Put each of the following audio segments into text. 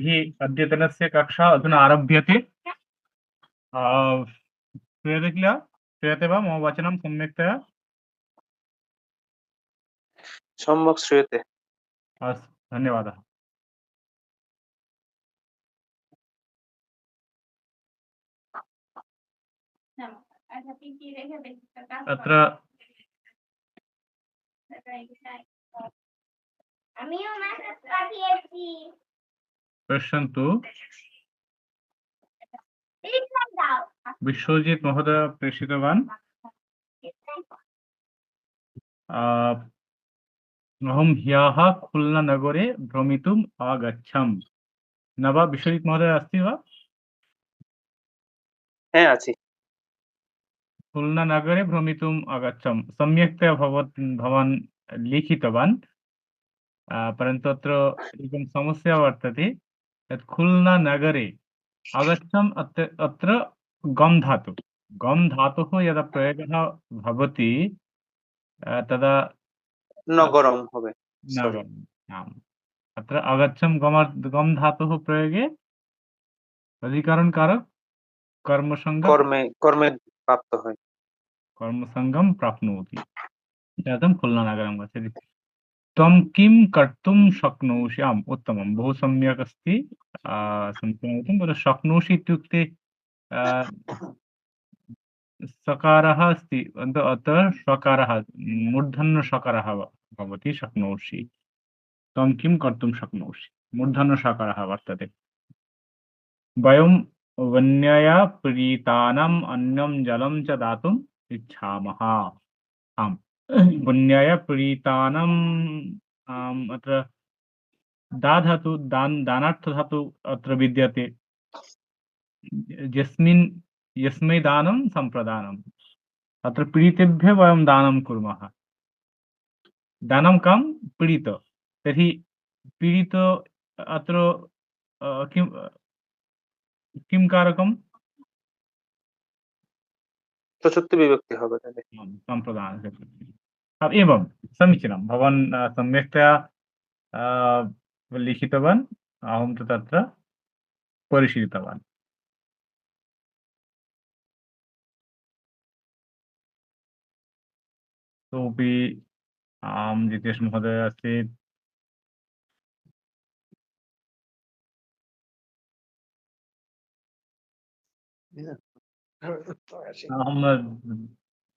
तर्हि अद्यतनस्य कक्षा अधुना आरभ्यते अ, श्रूयते किल श्रूयते वा मम वचनं सम्यक्तया সম্যক শ্রুয়তে अस्तु धन्यवादः আচ্ছা পিপি রেখে দেখি তো কাজ अत्र আমিও মেসেজ পাঠিয়েছি पश्यन्तु রিপ্লাই দাও विश्वजित् महोदय प्रेषितवान् अ, अहं ह्यः खुल्नानगरे भ्रमितुम् आगच्छम् न वा विश्वजित् महोदय अस्ति वा হ্যাঁ আছি खुल्नानगरे भ्रमितुम् आगच्छम् सम्यक्तया भवत् भवान् लिखितवान् अ, परन्तु अत्र एकं समस्या वर्तते यत् खुल्ना नगरे अवश्यम् अत्र अत्र गम् धातु गम् धातुः यदा प्रयोगः भवति तदा नगरं भवेत् अत्र अगच्छं गम गम धातुः प्रयोगे अधिकरणकारक कर्मसङ्ग कर्मे कर्मे प्राप्तः कर्मसङ्गं प्राप्नोति जातं खुल्नानगरं गच्छति त्वं किं कर्तुं शक्नोषि आम् उत्तमं बहु सम्यक् अस्ति अ, समीचीनं उक्तं तत्र शक्नोषि इत्युक्ते अ, सकारः अस्ति अत अत्र षकारः मूर्धन्यषकारः भ- भवति शक्नोषि त्वं किं कर्तुं शक्नोषि मूर्धन्यषकारः वर्तते वयं वन्यया प्रीतानाम् अन्नं जलं च दातुम् इच्छामः आम् पुण्य प्रीतानाम् अत्र दाधातु दान दानार्थधातु अत्र विद्यते। यस्मिन् यस्मै दानं अत्र वयं दानं कुर्मः। दानं कं? पीडित। तर्हि पीडित अत्र किं किं कारकं? एवं समीचीनं भवान् अ, सम्यक्तया अ, लिखितवान् अहं तु तत्र परिशीलितवान् सोऽपि आं जितेश महोदय अस्ति अहं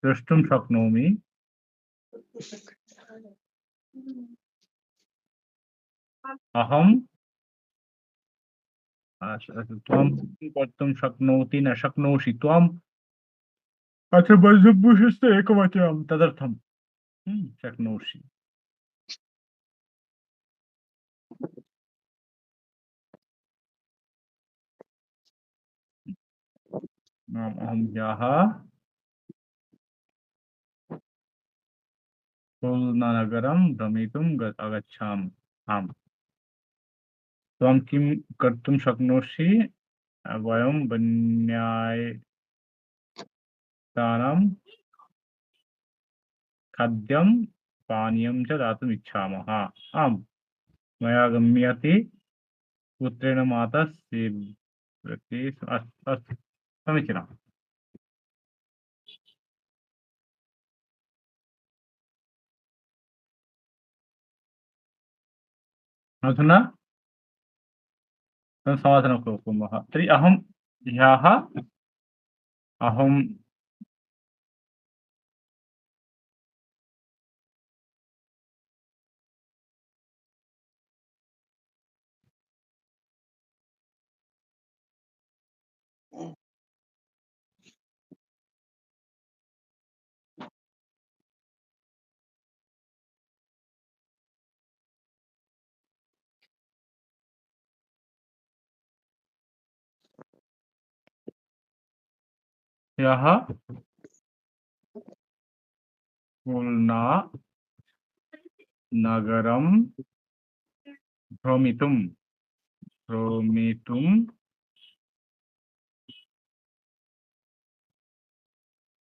द्रष्टुं शक्नोमि অহম ত্বম। কর্তম শক্নৌতি ন শক্নৌষি ত্বম। অথ বজ্রভূষস্ত একমচম তদর্থম। হুম শক্নৌষি নাম অহম যাহা। खुल्नानगरं भ्रमितुं अगच्छाम्। आम्। त्वं किं कर्तुं शक्नोषि? वयं वन्यायतानां खाद्यं, पानीयं च दातुम् इच्छामः। आम्। मया गम्यते। पुत्रेण माता अस्तु अस्तु समीचीनम्। अधुना समाधानं तर्हि अहं अहं ह्यः खुल्ना नगरं भ्रमितुं भ्रमितुम्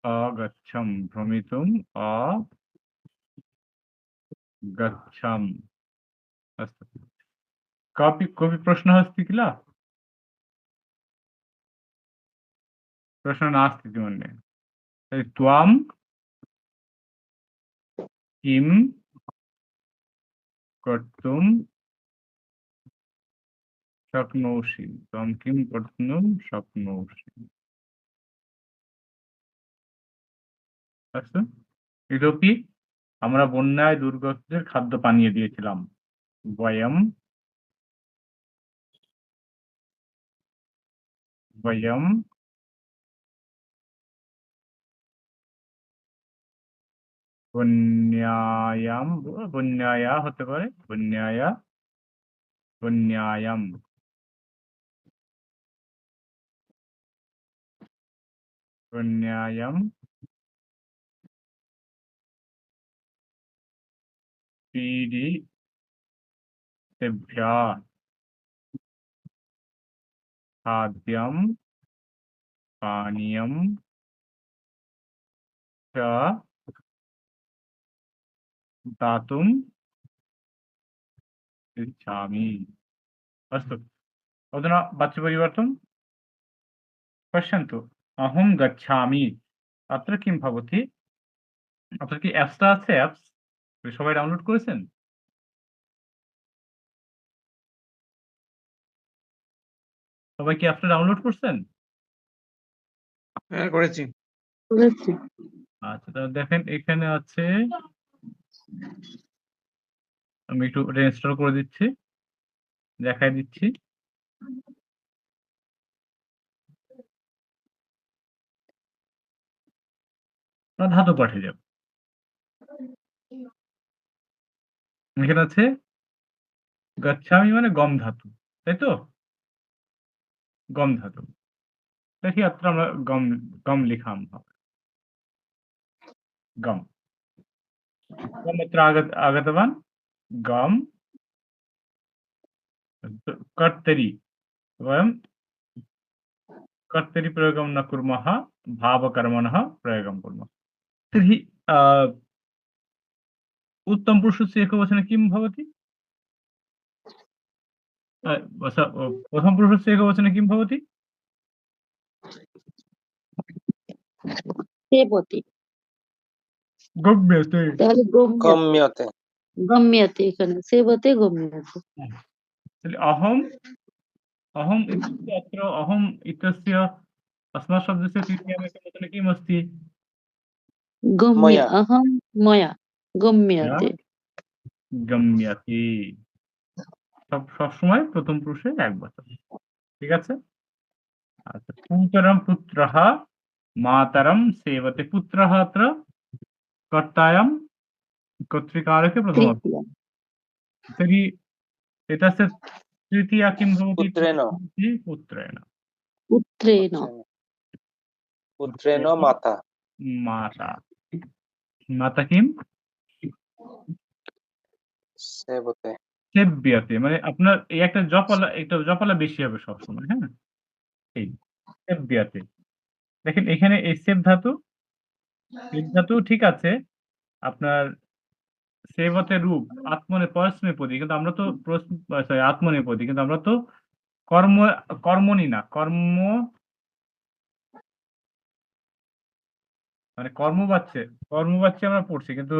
अगच्छं भ्रमितुम् अगच्छम् अस्तु कापि कोऽपि प्रश्नः अस्ति किल? प्रश्नः नास्ति इति मन्ये। तर्हि त्वां किं कर्तुं शक्नोषि? त्वं किं कर्तुं शक्नोषि? अस्तु? इतोपि আমরা বন্যায় দুর্গতদের খাদ্য পানীয় দিয়েছিলাম। বয়ম বয়ম বন্যায়াম বন্যায়া হতে পারে বন্যায়া বন্যায়াম বন্যায়াম पीडितेभ्यः खाद्यं पानीयं च दातुम् इच्छामि। अस्तु। अधुना वाच्यपरिवर्तनं पश्यन्तु अहं गच्छामि अत्र किं भवति अत्र কি অ্যাপসটা আছে অ্যাপস? সবাই ডাউনলোড করেছেন? সবাই কি অ্যাপসটা ডাউনলোড করছেন? হ্যাঁ করেছি। করেছি। আচ্ছা তাহলে দেখেন এখানে আছে আমি একটু ওটা ইনস্টল করে দিচ্ছি। দেখাই দিচ্ছি। ধাতু পাঠিয়ে যাব এখানে আছে গচ্ছামি মানে গম ধাতু, তাই তো? গম ধাতু। দেখি আমরা গম গম লিখাম গম। गम। अत्र आगत आगतवान् गम कर्तरि वयं कर्तरि प्रयोगं न कुर्मः भावकर्मणः प्रयोगं कुर्मः। तर्हि उत्तमपुरुषस्य एकवचने किं भवति? प्रथमपुरुषस्य एकवचने किं भवति? সেবতে। गम्यते। তাহলে গম্য গম্যতে। গম্যতে এখানে সেবতে গম্যতে। तर्हि अहम् अहम् इत्युक्ते अत्र अहम् इत्यस्य अस्मात् शब्दस्य तृतीयम् एकवचने किम् अस्ति? গম্য ময়া। অহম ময়া मया গম্যতে। গম্যতে। সব সবসময় প্রথম পুরুষে একবচন। ঠিক আছে? আচ্ছা পুত্রম পুত্রः मातरं सेवते पुत्रः अत्र কর্তায়াম কর্তৃকারকে প্রথম তর্হি এতস্য তৃতীয়া কিম ভবতি পুত্রেণ পুত্রেণ পুত্রেণ পুত্রেণ মাতা মাতা মাতা কিম সেবতে সেবিয়াতে মানে আপনার এই একটা জপালা একটা জপালা বেশি হবে সবসময় হ্যাঁ এই সেবিয়াতে দেখেন এখানে এই সেব ধাতু সেব ধাতু ঠিক আছে আপনার সেবতে রূপ আত্মনে পরস্মৈপদী কিন্তু আমরা তো সরি আত্মনেপদী কিন্তু আমরা তো কর্ম কর্মণি না, কর্ম মানে কর্মবাচ্যে কর্মবাচ্যে আমরা পড়ছি, কিন্তু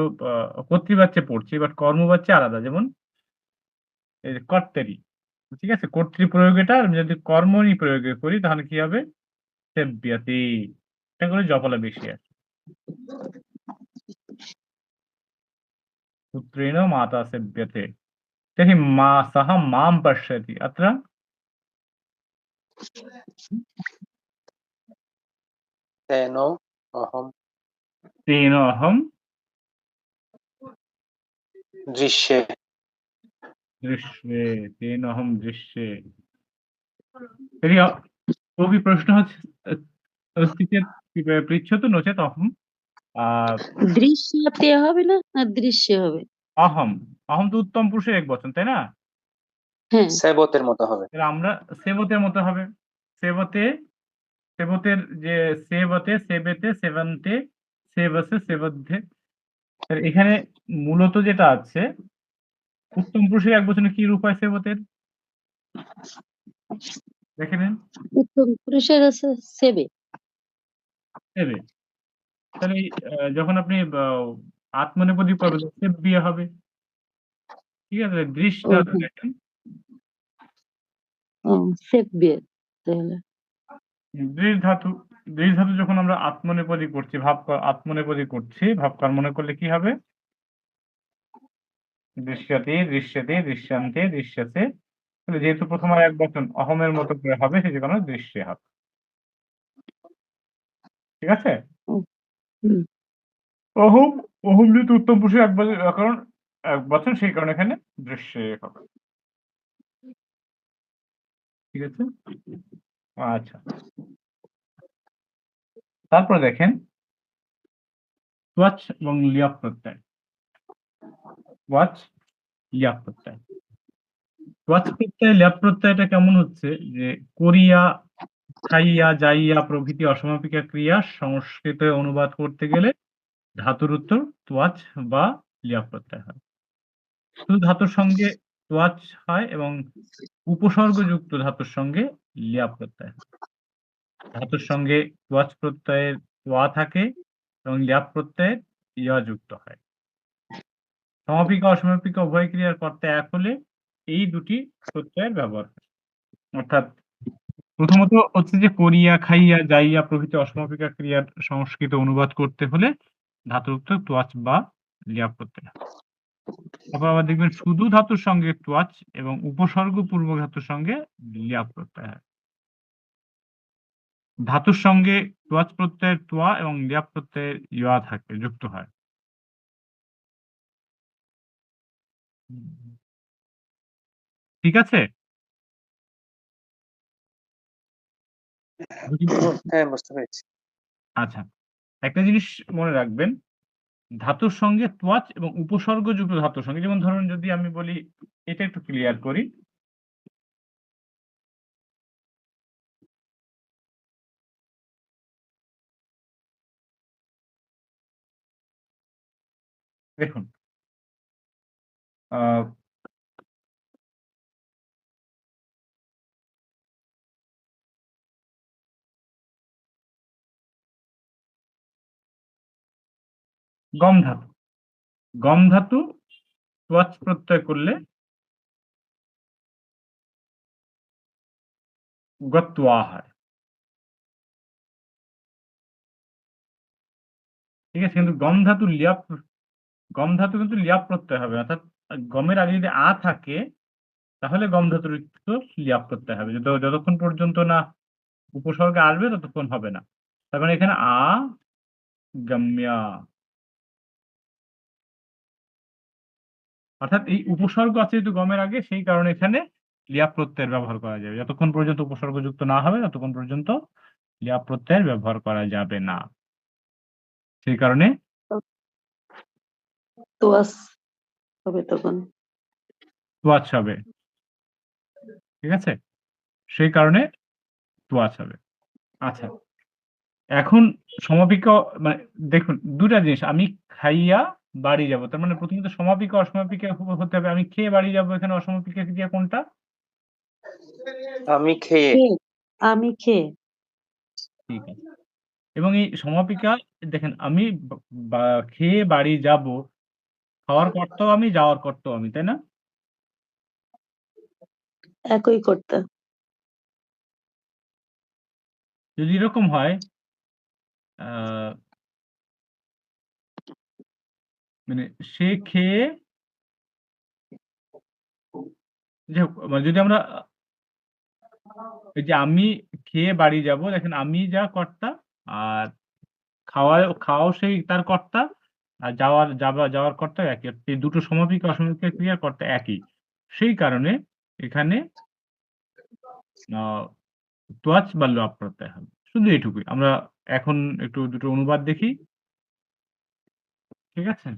কর্তৃবাচ্যে পড়ছি বাট কর্মবাচ্যে আলাদা, যেমন এই যে কর্তেরি। ঠিক আছে? কর্তৃ প্রয়োগেটা আমি যদি কর্মণি প্রয়োগে করি, তাহলে কি হবে? সেব্যতে। এটা করে জপালা বেশি আসে। पुत्रेण माता से व्यथे तर्हि मा माँ पश्यति। अत्र? तेन अहं। दृश्ये। दृश्ये तेन अहं दृश्ये। प्रश्न कोऽपि प्रश्नः अस्ति चेत् पृच्छतु नो আ দৃশ্যতে হবে না? দৃশ্য হবে? অহম, অহম তো উত্তম পুরুষের এক বচন, তাই না? হ্যাঁ। সেবতের মতো হবে। আমরা সেবতের মতো হবে। সেবতে, সেবতের যে সেবতে, সেবেতে, সেবন্তে সেবাসে, সেবদ্ধে। তাহলে এখানে মূলত যেটা আছে উত্তম পুরুষের এক বচনে কি রূপ হয় সেবতের? দেখে নিন। উত্তম পুরুষের আছে সেবে। সেবে। তাহলে আহ, যখন আপনি আত্মনেপদী করবেন সেব বিয়ে হবে। ঠিক আছে? ও, হুম। দেখেন। ও সেব বিয়ে তাহলে। দৃঢ় ধাতু দৃঢ় ধাতু যখন আমরা আত্মনেপদী করছি ভাব ক- আত্মনেপদী করছি ভাব কর্মনে করলে কি হবে? দৃশ্যতে দৃশ্যতে দৃশ্যান্তে দৃশ্যতে। তাহলে যেহেতু প্রথম আর এক বচন অহমের মতো করে হবে সেই কারণে দৃশ্যে হবে। ঠিক আছে? হুম। অহম অহম যেহেতু উত্তম পুরুষের এক বচন কারণ এক বচন সেই কারণে এখানে দৃশ্যে হবে। ঠিক আছে? আচ্ছা। তারপর দেখেন ওয়াচ এবং লিয়াপ প্রত্যয়। ওয়াচ লিয়াপ প্রত্যয়। ওয়াচ প্রত্যয় ল্যাপ প্রত্যয়টা কেমন হচ্ছে? যে কোরিয়া খাইয়া যাইয়া প্রভৃতি অসমাপিকা ক্রিয়া সংস্কৃতে অনুবাদ করতে গেলে ধাতুর উত্তর তোয়াচ বা লিয়াপ প্রত্যয় হয় শুধু ধাতুর সঙ্গে তোয়াচ হয় এবং উপসর্গযুক্ত ধাতুর সঙ্গে লিয়াপ প্রত্যয় হয় ধাতুর সঙ্গে তোয়াচ প্রত্যয়ের তোয়া থাকে এবং লিয়াপ প্রত্যয়ের ইয়া যুক্ত হয়। সমাপিকা, অসমাপিকা উভয় ক্রিয়ার কর্তা এক হলে এই দুটি প্রত্যয়ের ব্যবহার হয়। অর্থাৎ প্রথমত হচ্ছে যে করিয়া, খাইয়া যাইয়া প্রভৃতি অসমাপিকা ক্রিয়ার সংস্কৃত অনুবাদ করতে হলে ধাতুর তোয়াচ বা লিয়া প্রত্যয় হয়। তারপর আবার দেখবেন শুধু ধাতুর সঙ্গে তোয়াচ এবং উপসর্গ পূর্বক ধাতুর সঙ্গে লিয়া প্রত্যয় হয়। ধাতুর সঙ্গে তোয়াচ প্রত্যয়ের তোয়া এবং লিয়া প্রত্যয়ের ইয়া থাকে, যুক্ত হয়। ঠিক আছে? হ্যাঁ আচ্ছা একটা জিনিস মনে রাখবেন, ধাতুর সঙ্গে তোয়াচ এবং উপসর্গযুক্ত ধাতুর সঙ্গে, যেমন ধরুন যদি আমি বলি, এটা একটু ক্লিয়ার করি। দেখুন গম ধাতু। গম ধাতু তোয়াচ প্রত্যয় করলে গত্বা হয়। ঠিক আছে, কিন্তু গম ধাতু লিয়াপ, গম ধাতু কিন্তু লিয়াপ প্রত্যয় হবে। অর্থাৎ গমের আগে যদি আ থাকে, তাহলে গম ধাতুর লিয়াপ প্রত্যয় হবে। যত, যতক্ষণ পর্যন্ত না উপসর্গ আসবে, ততক্ষণ হবে না। তার মানে এখানে আ গম্যা অর্থাৎ এই উপসর্গ আছে যেহেতু গমের আগে সেই কারণে এখানে লিয়াপ প্রত্যয়ের ব্যবহার করা যাবে। যতক্ষণ পর্যন্ত উপসর্গযুক্ত না হবে ততক্ষণ পর্যন্ত লিয়াপ প্রত্যয়ের ব্যবহার করা যাবে না। সেই কারণে তোয়াস হবে তখন। তোয়াচ হবে। ঠিক আছে? সেই কারণে তোয়াচ হবে। আচ্ছা। এখন সমাপিকা মানে দেখুন দুটা জিনিস। আমি খাইয়া বাড়ি যাব। তার মানে প্রথমত সমাপিকা অসমাপিকা হতে হবে। আমি খেয়ে বাড়ি যাব এখানে। অসমাপিকা ক্রিয়া কোনটা? আমি খেয়ে। আমি খেয়ে। ঠিক আছে। এবং এই সমাপিকা দেখেন আমি খেয়ে বাড়ি যাব খাওয়ার কর্তাও আমি যাওয়ার কর্তাও আমি তাই না? একই কর্তা। যদি এরকম হয় আহ, মানে সে খেয়ে মানে যদি আমরা, এই যে আমি খেয়ে বাড়ি যাব, দেখেন আমি যা কর্তা আর খাওয়া, খাওয়াও সেই তার কর্তা আর যাওয়ার যাওয়া যাওয়ার কর্তা একই। এই দুটো সমাপিক অসমাপিকা ক্রিয়ার কর্তা একই। সেই কারণে এখানে তোয়াচ বা লাভ প্রত্যয় হবে শুধু এইটুকুই। আমরা এখন একটু দুটো অনুবাদ দেখি। ঠিক আছে?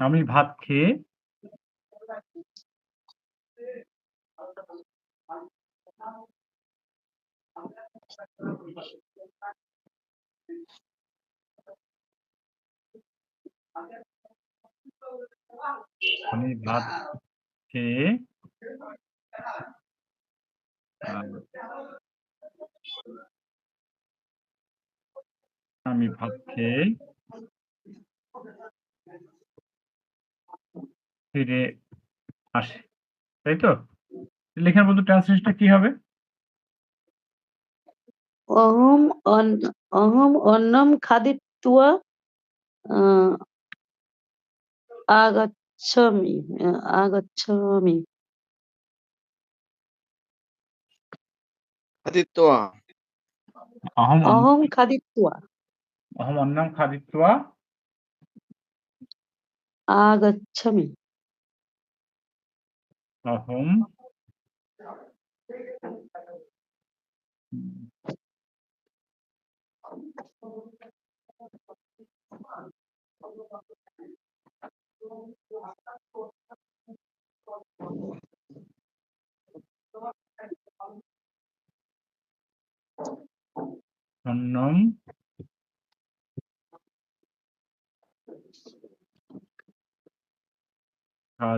আমি ভাত খেয়ে আমি ভাত খেয়ে আমি ভাত খেয়ে ফিরে আসি। তাই তো? লেখার মতো ট্রান্সলেশনটা কি হবে? অহম অহম অন্নম খাদিত্বা আগাচ্ছামি আগাচ্ছামি। খাদিত্বা। অহম অহম খাদিত্বা অহম অন্নম খাদিত্বা আগাচ্ছামি। অহম হুম। আ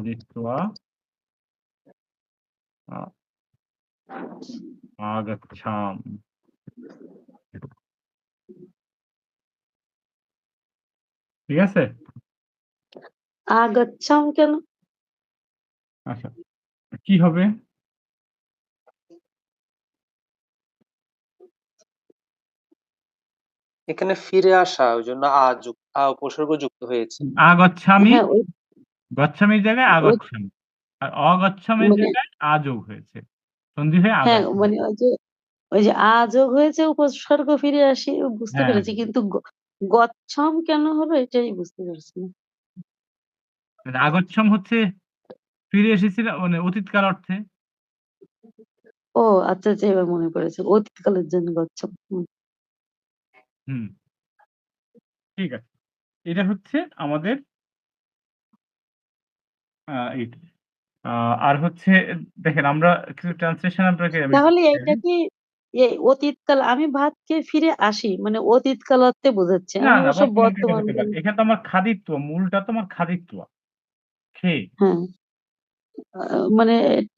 আগাচ্ছাম। ঠিক আছে? আগাচ্ছাম কেন? আচ্ছা। কি হবে? এখানে ফিরে আসা ওই জন্য আ উপসর্গ যুক্ত হয়েছে। আগচ্ছামি হ্যাঁ, গচ্ছামির জায়গায় ওই আগচ্ছামি। আর অগচ্ছামির মানে জায়গায় আ যোগ হয়েছে। সন্ধি হয়ে হ্যাঁ, আগাচ্ছামি। মানে ওই যে ওই যে আ যোগ হয়েছে উপসর্গ ফিরে আসি বুঝতে হ্যাঁ, পেরেছি। হ্যাঁ। কিন্তু গ গচ্ছম কেন হলো এটাই বুঝতে পারছি না। মানে আগচ্ছম হচ্ছে ফিরে এসেছিল মানে অতীতকাল অর্থে। ও আচ্ছা, আচ্ছা এবার মনে পড়েছে। অতীতকালের জন্য গচ্ছম। হুম। হুম। ঠিক আছে। এটা হচ্ছে আমাদের এইটা। আর হচ্ছে দেখেন আমরা কিছু ট্রান্সলেশন আপনাকে তাহলে এইটা কি এই অতীতকাল আমি ভাত খেয়ে ফিরে আসি মানে অতীতকাল অর্থে বোঝাচ্ছে। আমি না অবশ্য বর্তমান। এখানে তো আমার খাদিত্ব, মূলটা তো আমার খাদিত্ব। খেয়ে। হ্যাঁ। মানে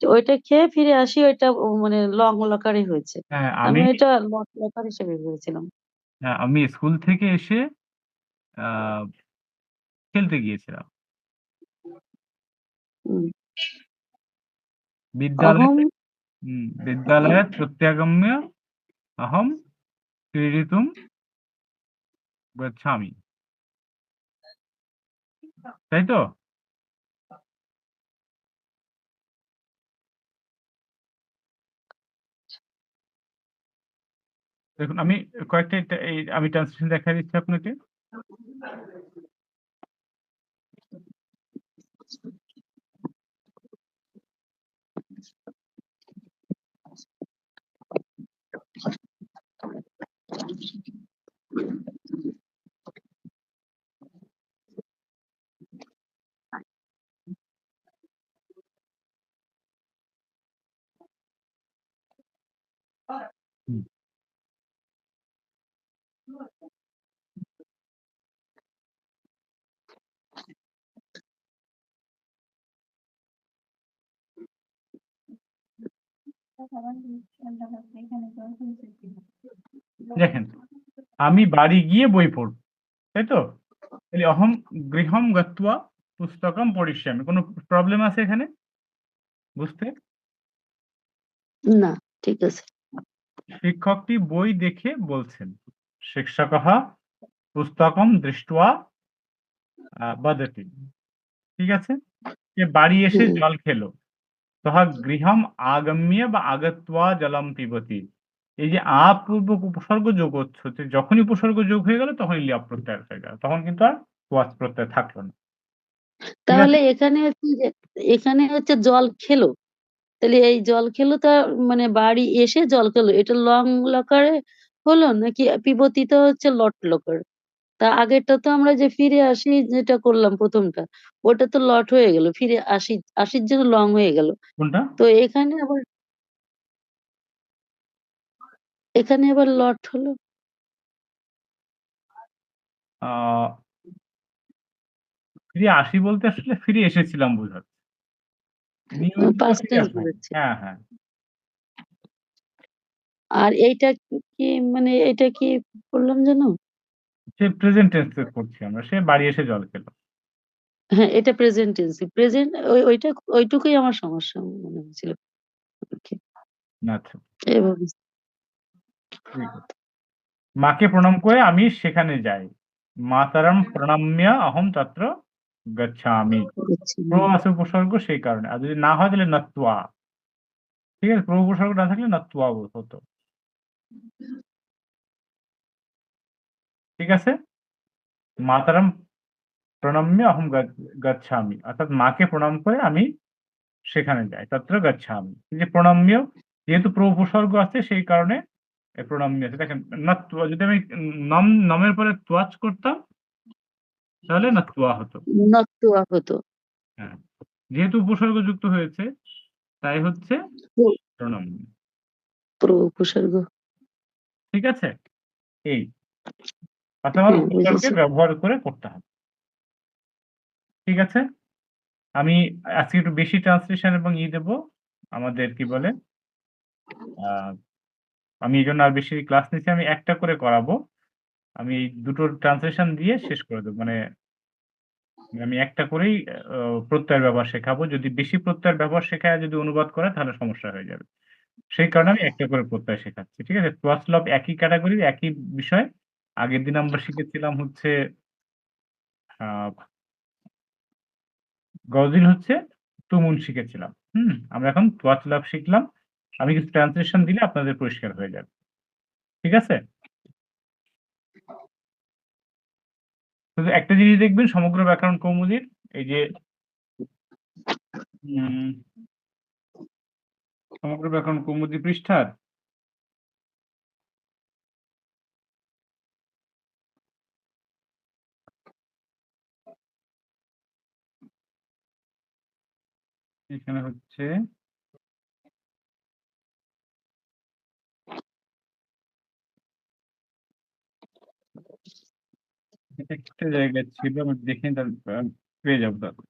ওইটা খেয়ে ফিরে আসি ওইটা মানে লং লকারে হয়েছে। হ্যাঁ, আমি এটা লং লকার হিসেবে ভেবেছিলাম। হ্যাঁ, আমি স্কুল থেকে এসে খেলতে গিয়েছিলাম। হুম। বিদ্যালয়ে হুম, বিদ্যালয়াৎ প্রত্যাগম্য অহম ক্রীড়িতুম গচ্ছামি। তাই তো? দেখুন আমি কয়েকটা এটা এই আমি ট্রান্সলেশন দেখায় দিচ্ছি আপনাকে। হুম। দেখেন আমি বাড়ি গিয়ে বই পড়ব তাই তো? তাহলে অহম গৃহম গত্বা পুস্তকম পরিশ্রম কোনো প্রবলেম আছে এখানে? বুঝতে? না ঠিক আছে। শিক্ষকটি বই দেখে বলছেন শিক্ষক পুস্তকম দৃষ্টা বদতি। ঠিক আছে? যে বাড়ি এসে জল খেলো তহা গৃহম আগম্য বা আগত্য জলম পিবতী। এই যে আ পূর্বক উপসর্গ যোগ হচ্ছে যখনই উপসর্গ যোগ হয়ে গেল তখনই লিয়াপ প্রত্যয় হয়ে গেল। তখন কিন্তু আর ওয়াচ প্রত্যয় থাকল না। তাহলে এখানে হচ্ছে যে এখানে হচ্ছে জল খেলো। তাহলে এই জল খেলো তা মানে বাড়ি এসে জল খেলো। এটা লং লকারে হলো নাকি পিবতিটা হচ্ছে লট লকার? তা আগেরটা তো আমরা যে ফিরে আসি যেটা করলাম প্রথমটা ওটা তো লট হয়ে গেল। ফিরে আসি আসির জন্য লং হয়ে গেল। তো এখানে আবার এখানে আবার লট হলো? আ ফিরে আসি বলতে আসলে ফিরে এসেছিলাম বোঝাচ্ছে। হ্যাঁ, হ্যাঁ। আর এইটা কি মানে এটা কি বললাম যেন? সে প্রেজেন্ট টেন্স করছি আমরা। সে বাড়ি এসে জল খেল। হ্যাঁ, এটা প্রেজেন্ট টেন্স প্রেজেন্ট ওইটা ওইটুকুই আমার সমস্যা মনে হয়েছিল। আচ্ছা। আছে। মাকে প্রণাম করে আমি সেখানে যাই। মাতরম প্রণাম্য অহম তত্র গচ্ছামি। প্র আছে উপসর্গ সেই কারণে। আর যদি না হয় তাহলে নত্বা। ঠিক আছে? প্র উপসর্গ না থাকলে নত্বা হতো। ঠিক আছে? মাতরম প্রণাম্য অহম গচ্ছামি। অর্থাৎ মাকে প্রণাম করে আমি সেখানে যাই। তত্র গচ্ছামি। যে প্রণাম্য যেহেতু প্র উপসর্গ আছে সেই কারণে প্রণাম্য আছে। দেখেন নত্বা যদি আমি নম নমের পরে তোয়াজ করতাম তাহলে নত্বা হতো। নত্তুয়া হতো। হ্যাঁ। যেহেতু উপসর্গ যুক্ত হয়েছে তাই হচ্ছে প্র প্রণাম্য। উপসর্গ। ঠিক আছে? এই। অর্থাৎ আমার হ্যাঁ, উপসর্গের বুঝেছি। ব্যবহার করে করতে হবে। ঠিক আছে? আমি আজকে একটু বেশি ট্রান্সলেশন এবং ই দেব। আমাদের কি বলে? আ আমি এই জন্য আর বেশি ক্লাস নিচ্ছি। আমি একটা করে করাবো। আমি এই দুটোর ট্রান্সলেশন দিয়ে শেষ করে দেবো মানে আমি একটা করেই প্রত্যয়ের ব্যবহার শেখাবো। যদি বেশি প্রত্যয়ের ব্যবহার শেখায়, যদি অনুবাদ করে, তাহলে সমস্যা হয়ে যাবে। সেই কারণে আমি একটা করে প্রত্যয় শেখাচ্ছি। ঠিক আছে? তোয়াসলব একই ক্যাটাগরির একই বিষয়। আগের দিন আমরা শিখেছিলাম হচ্ছে গজল হচ্ছে তুমুন শিখেছিলাম। হুম? আমরা এখন তোয়াসলব শিখলাম। আমি কিছু ট্রান্সলেশন দিলে আপনাদের পরিষ্কার হয়ে যাবে। ঠিক আছে? একটা জিনিস দেখবেন, সমগ্র ব্যাকরণ কৌমুদির, এই যে সমগ্র ব্যাকরণ কৌমুদী পৃষ্ঠার, এখানে হচ্ছে এটা একটা জায়গায় ছিল আমি দেখে তার আ পেয়ে যাব তারপর।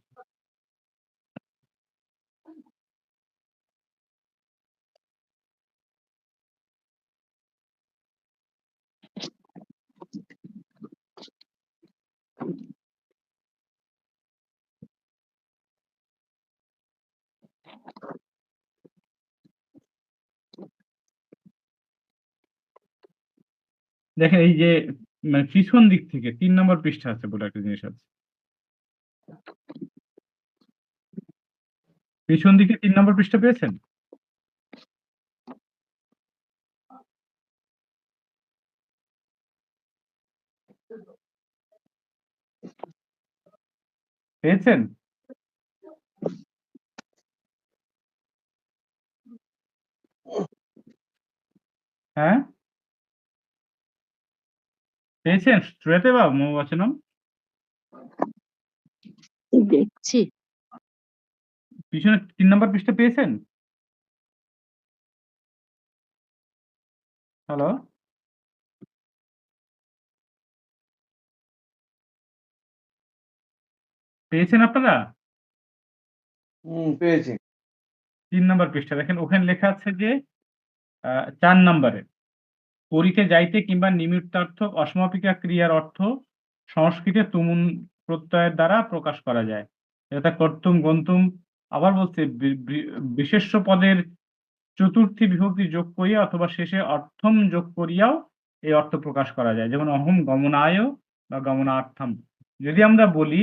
দেখেন এই যে মানে পিছন দিক থেকে, তিন নম্বর পৃষ্ঠা আছে বলে একটা জিনিস আছে। পিছন দিকে তিন নম্বর পৃষ্ঠা পেয়েছেন? পেয়েছেন? হ্যাঁ? পেয়েছেন? শ্রুয়তে বা মৌবচনম? দেখছি। পিছনে তিন নম্বর পৃষ্ঠা পেয়েছেন? হ্যালো? পেয়েছেন আপনারা? হুম, পেয়েছি। ৩ নম্বর পৃষ্ঠা দেখেন ওখানে লেখা আছে যে চার ৪ নম্বরে পরিতে যাইতে কিংবা নিমিত্তার্থক অসমাপিকা ক্রিয়ার অর্থ সংস্কৃতে তুমুন প্রত্যয়ের দ্বারা প্রকাশ করা যায়। এটা কর্তুম, গন্তুম আবার বলছে বিশেষ্য পদের চতুর্থী বিভক্তি যোগ করিয়া অথবা শেষে অর্থম যোগ করিয়াও এই অর্থ প্রকাশ করা যায়। যেমন অহম গমনায় বা গমনার্থম। যদি আমরা বলি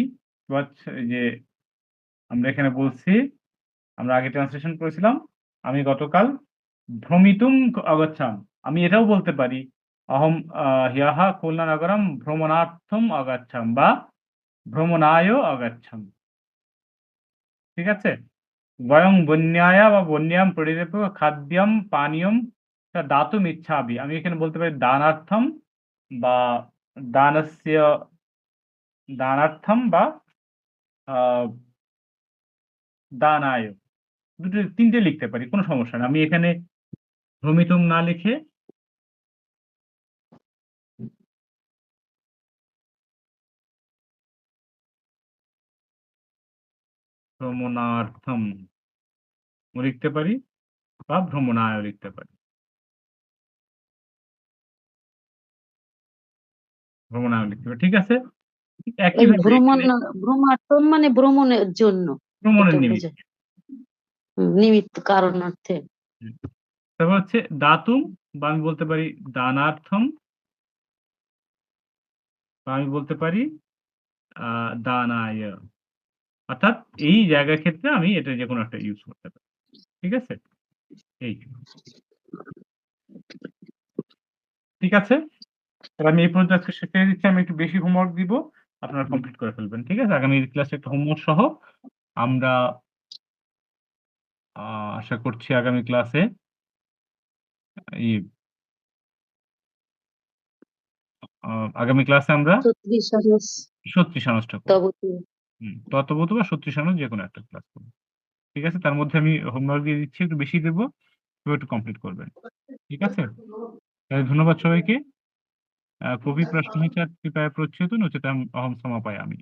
যে আমরা এখানে বলছি আমরা আগে ট্রান্সলেশন করেছিলাম। আমি গতকাল ভ্রমিতুম অগচ্ছাম। আমি এটাও বলতে পারি অহম হ্যহ খুলনা নগরম ভ্রমণার্থম অগচ্ছাম বা ভ্রমণায় অগচ্ছাম। ঠিক আছে? বয়ং বন্যায়া বা বন্যাম পরিরেপ খাদ্যম পানীয়ম দাতুম ইচ্ছামি। আমি এখানে বলতে পারি দানার্থম বা দানস্য, দানার্থম বা দানায়। দুটো, তিনটে লিখতে পারি। কোনো সমস্যা না। আমি এখানে ভ্রমিতুম না লিখে ভ্রমণার্থম। লিখতে পারি? বা ভ্রমণায় লিখতে পারি। ভ্রমণায় লিখতে পারি ঠিক আছে? মানে ভ্রমণের জন্য। ভ্রমণের নিমিত্ত। নিমিত্ত কারণার্থে। তারপর হচ্ছে দাতুম বা আমি বলতে পারি দানার্থম। বা আমি বলতে পারি আহ, দানায়। অর্থাৎ এই জায়গার ক্ষেত্রে আমি এটা যে কোনো একটা ইউজ করতে পারি। ঠিক আছে? এই ঠিক আছে? তাহলে আমি এই পর্যন্ত আজকে করে দিচ্ছি। আমি একটু বেশি হোমওয়ার্ক দিব। আপনারা কমপ্লিট করে ফেলবেন। ঠিক আছে? আগামী ক্লাসে একটা হোমওয়ার্ক সহ আমরা আহ, আশা করছি আগামী ক্লাসে এই আহ, আগামী ক্লাসে আমরা সত্যি হুম, তত্ত্ববোধ বা সত্যি সামনে যে কোনো একটা ক্লাস করব ঠিক আছে? তার মধ্যে আমি হোমওয়ার্ক দিয়ে দিচ্ছি একটু বেশি দেবো তুমি একটু কমপ্লিট করবেন। ঠিক আছে? তাহলে ধন্যবাদ সবাইকে। কবি প্রশ্ন হচ্ছে কৃপায় হচ্ছে নচেত অহম সমাপায় আমি।